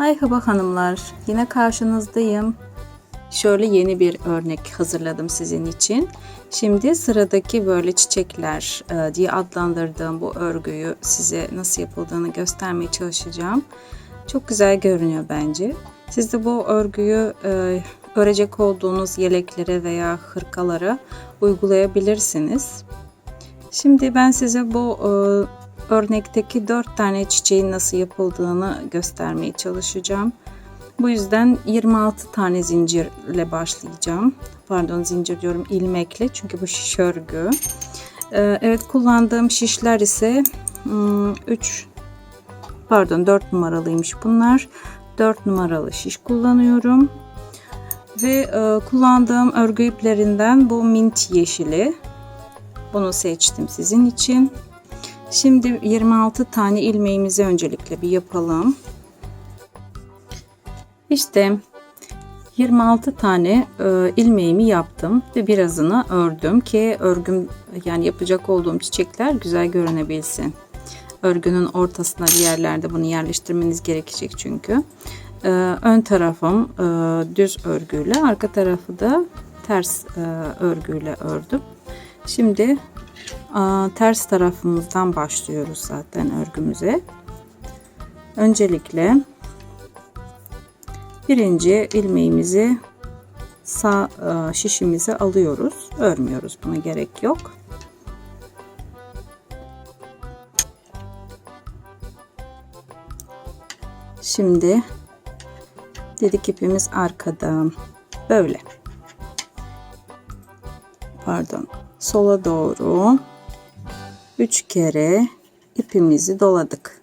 Merhaba hanımlar, yine karşınızdayım. Şöyle yeni bir örnek hazırladım sizin için. Şimdi sıradaki böyle çiçekler e, diye adlandırdığım bu örgüyü size nasıl yapıldığını göstermeye çalışacağım. Çok güzel görünüyor bence. Siz de bu örgüyü e, örecek olduğunuz yeleklere veya hırkalara uygulayabilirsiniz. Şimdi ben size bu e, örnekteki 4 tane çiçeğin nasıl yapıldığını göstermeye çalışacağım. Bu yüzden 26 tane zincirle başlayacağım. Pardon zincir diyorum ilmekle çünkü bu şiş örgü. Ee, evet kullandığım şişler ise 3 pardon 4 numaralıymış bunlar. 4 numaralı şiş kullanıyorum. Ve e, kullandığım örgü iplerinden bu mint yeşili. Bunu seçtim sizin için. Şimdi 26 tane ilmeğimizi öncelikle bir yapalım. İşte 26 tane e, ilmeğimi yaptım ve birazını ördüm ki örgüm yani yapacak olduğum çiçekler güzel görünebilsin. Örgünün ortasına bir yerlerde bunu yerleştirmeniz gerekecek çünkü. E, ön tarafım e, düz örgüyle, arka tarafı da ters e, örgüyle ördüm. Şimdi ters tarafımızdan başlıyoruz zaten örgümüze. Öncelikle birinci ilmeğimizi sağ şişimize alıyoruz. Örmüyoruz. Buna gerek yok. Şimdi dedik ipimiz arkada. Böyle. Pardon. Sola doğru 3 kere ipimizi doladık.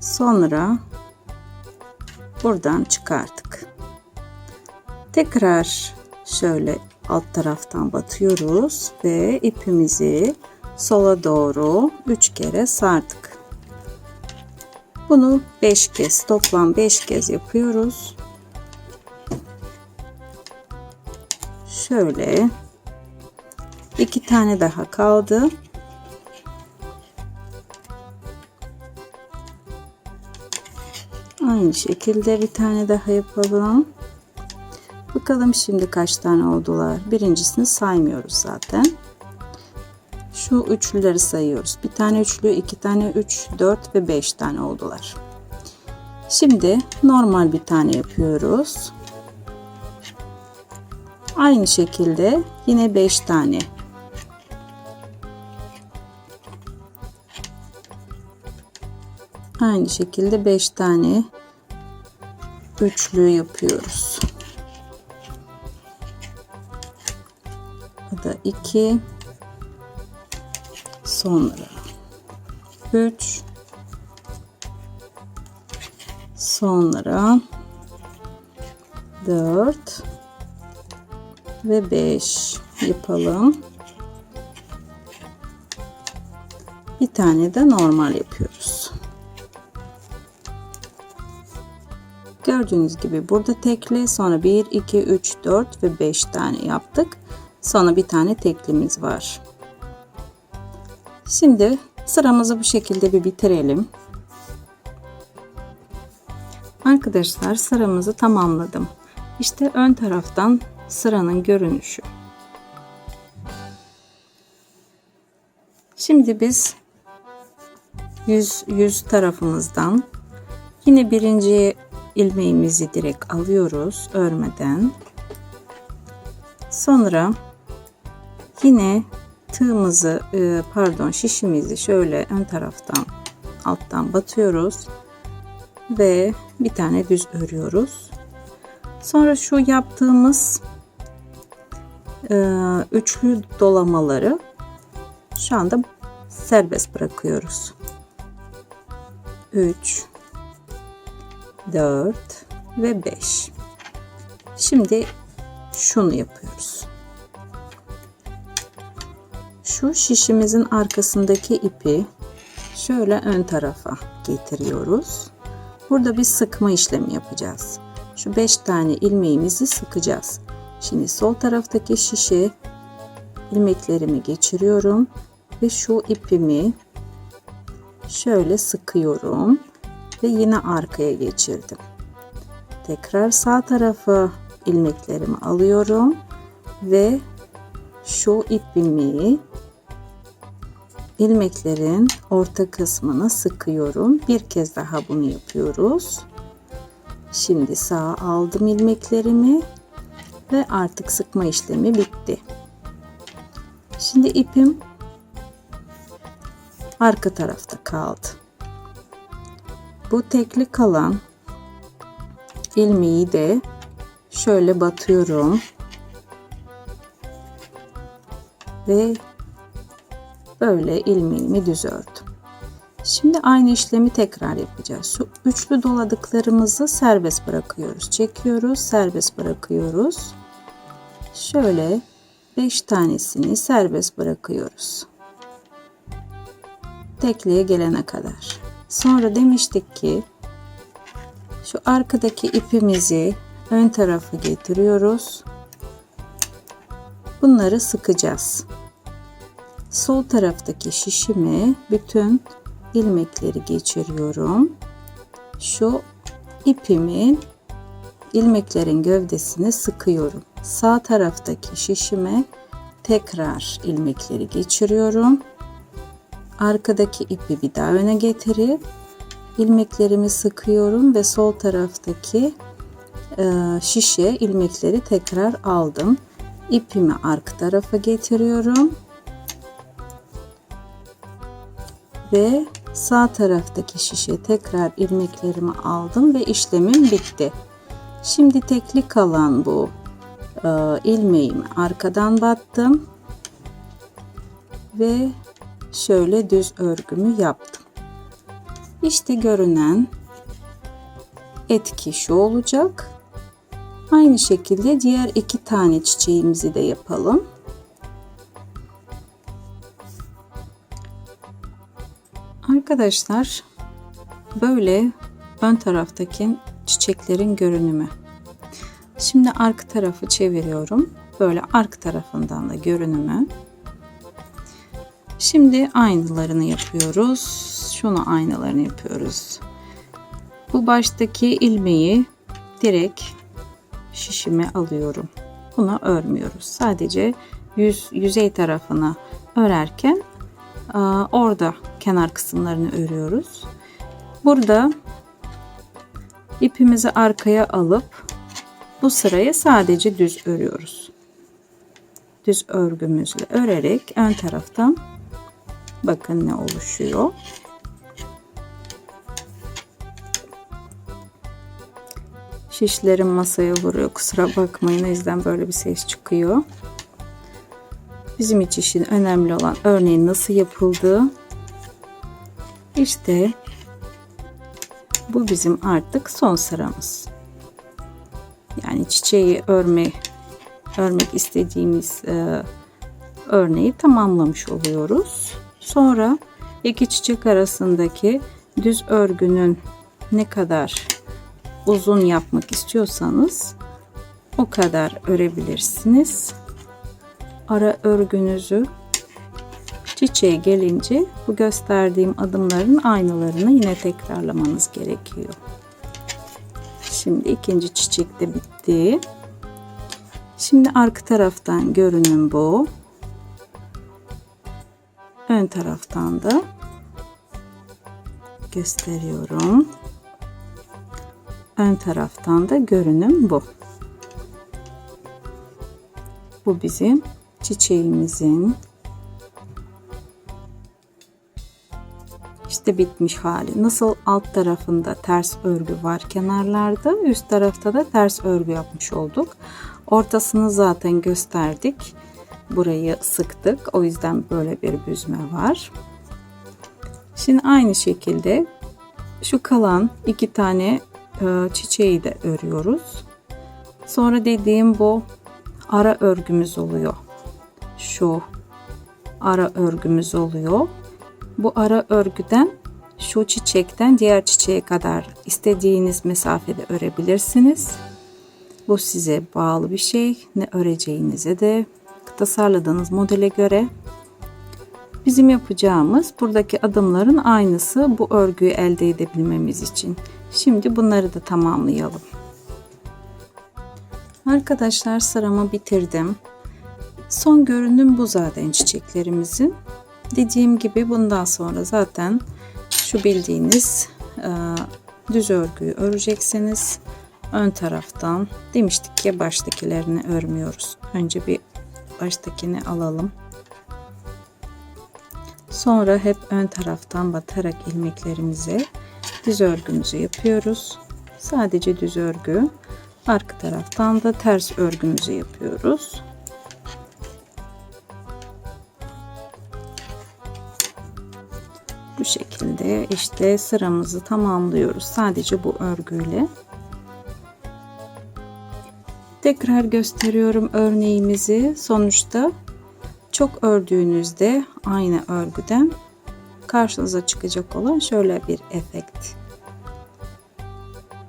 Sonra buradan çıkarttık. Tekrar şöyle alt taraftan batıyoruz ve ipimizi sola doğru 3 kere sardık. Bunu 5 kez toplam 5 kez yapıyoruz. Şöyle iki tane daha kaldı. Aynı şekilde bir tane daha yapalım. Bakalım şimdi kaç tane oldular. Birincisini saymıyoruz zaten. Şu üçlüleri sayıyoruz. Bir tane üçlü, iki tane üç, dört ve beş tane oldular. Şimdi normal bir tane yapıyoruz. Aynı şekilde yine beş tane Aynı şekilde 5 tane üçlü yapıyoruz. Bu da 2 sonra 3 sonra 4 ve 5 yapalım. Bir tane de normal yapıyoruz. Gördüğünüz gibi burada tekli sonra 1, 2, 3, 4 ve 5 tane yaptık. Sonra bir tane teklimiz var. Şimdi sıramızı bu şekilde bir bitirelim. Arkadaşlar sıramızı tamamladım. İşte ön taraftan sıranın görünüşü. Şimdi biz yüz, yüz tarafımızdan yine birinci ilmeğimizi direkt alıyoruz örmeden. Sonra yine tığımızı e, pardon şişimizi şöyle ön taraftan alttan batıyoruz ve bir tane düz örüyoruz. Sonra şu yaptığımız e, üçlü dolamaları şu anda serbest bırakıyoruz. 3 4 ve 5. Şimdi şunu yapıyoruz. Şu şişimizin arkasındaki ipi şöyle ön tarafa getiriyoruz. Burada bir sıkma işlemi yapacağız. Şu 5 tane ilmeğimizi sıkacağız. Şimdi sol taraftaki şişe ilmeklerimi geçiriyorum ve şu ipimi şöyle sıkıyorum ve yine arkaya geçirdim. Tekrar sağ tarafa ilmeklerimi alıyorum ve şu ip ilmeği ilmeklerin orta kısmına sıkıyorum. Bir kez daha bunu yapıyoruz. Şimdi sağa aldım ilmeklerimi ve artık sıkma işlemi bitti. Şimdi ipim arka tarafta kaldı. Bu tekli kalan ilmeği de şöyle batıyorum. Ve böyle ilmeğimi düz ördüm. Şimdi aynı işlemi tekrar yapacağız. Şu üçlü doladıklarımızı serbest bırakıyoruz. Çekiyoruz, serbest bırakıyoruz. Şöyle 5 tanesini serbest bırakıyoruz. Tekliğe gelene kadar. Sonra demiştik ki şu arkadaki ipimizi ön tarafa getiriyoruz. Bunları sıkacağız. Sol taraftaki şişime bütün ilmekleri geçiriyorum. Şu ipimin ilmeklerin gövdesini sıkıyorum. Sağ taraftaki şişime tekrar ilmekleri geçiriyorum. Arkadaki ipi bir daha öne getirip ilmeklerimi sıkıyorum ve sol taraftaki e, şişe ilmekleri tekrar aldım. İpimi arka tarafa getiriyorum. Ve sağ taraftaki şişe tekrar ilmeklerimi aldım ve işlemim bitti. Şimdi tekli kalan bu e, ilmeğimi arkadan battım. Ve şöyle düz örgümü yaptım. İşte görünen etki şu olacak. Aynı şekilde diğer iki tane çiçeğimizi de yapalım. Arkadaşlar böyle ön taraftaki çiçeklerin görünümü. Şimdi arka tarafı çeviriyorum. Böyle arka tarafından da görünümü. Şimdi aynılarını yapıyoruz. Şunu aynılarını yapıyoruz. Bu baştaki ilmeği direkt şişime alıyorum. Bunu örmüyoruz. Sadece yüz, yüzey tarafını örerken orada kenar kısımlarını örüyoruz. Burada ipimizi arkaya alıp bu sırayı sadece düz örüyoruz. Düz örgümüzle örerek ön taraftan bakın ne oluşuyor. Şişlerim masaya vuruyor. Kusura bakmayın. O yüzden böyle bir ses çıkıyor. Bizim için önemli olan örneğin nasıl yapıldığı. İşte bu bizim artık son sıramız. Yani çiçeği örme örmek istediğimiz e, örneği tamamlamış oluyoruz. Sonra iki çiçek arasındaki düz örgünün ne kadar uzun yapmak istiyorsanız o kadar örebilirsiniz. Ara örgünüzü çiçeğe gelince bu gösterdiğim adımların aynılarını yine tekrarlamanız gerekiyor. Şimdi ikinci çiçek de bitti. Şimdi arka taraftan görünüm bu. Ön taraftan da gösteriyorum. Ön taraftan da görünüm bu. Bu bizim çiçeğimizin işte bitmiş hali. Nasıl alt tarafında ters örgü var kenarlarda, üst tarafta da ters örgü yapmış olduk. Ortasını zaten gösterdik. Burayı sıktık. O yüzden böyle bir büzme var. Şimdi aynı şekilde şu kalan iki tane e, çiçeği de örüyoruz. Sonra dediğim bu ara örgümüz oluyor. Şu ara örgümüz oluyor. Bu ara örgüden şu çiçekten diğer çiçeğe kadar istediğiniz mesafede örebilirsiniz. Bu size bağlı bir şey. Ne öreceğinize de tasarladığınız modele göre Bizim yapacağımız buradaki adımların aynısı bu örgüyü elde edebilmemiz için. Şimdi bunları da tamamlayalım. Arkadaşlar sıramı bitirdim. Son görünüm bu zaten çiçeklerimizin. Dediğim gibi bundan sonra zaten şu bildiğiniz e, düz örgüyü öreceksiniz. Ön taraftan demiştik ya baştakilerini örmüyoruz. Önce bir baştakini alalım. Sonra hep ön taraftan batarak ilmeklerimize düz örgümüzü yapıyoruz. Sadece düz örgü. Arka taraftan da ters örgümüzü yapıyoruz. Bu şekilde işte sıramızı tamamlıyoruz. Sadece bu örgüyle. Tekrar gösteriyorum örneğimizi. Sonuçta çok ördüğünüzde aynı örgüden karşınıza çıkacak olan şöyle bir efekt.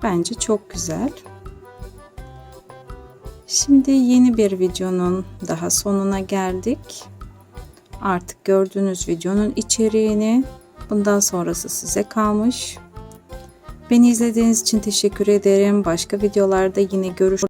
Bence çok güzel. Şimdi yeni bir videonun daha sonuna geldik. Artık gördüğünüz videonun içeriğini bundan sonrası size kalmış. Beni izlediğiniz için teşekkür ederim. Başka videolarda yine görüşürüz.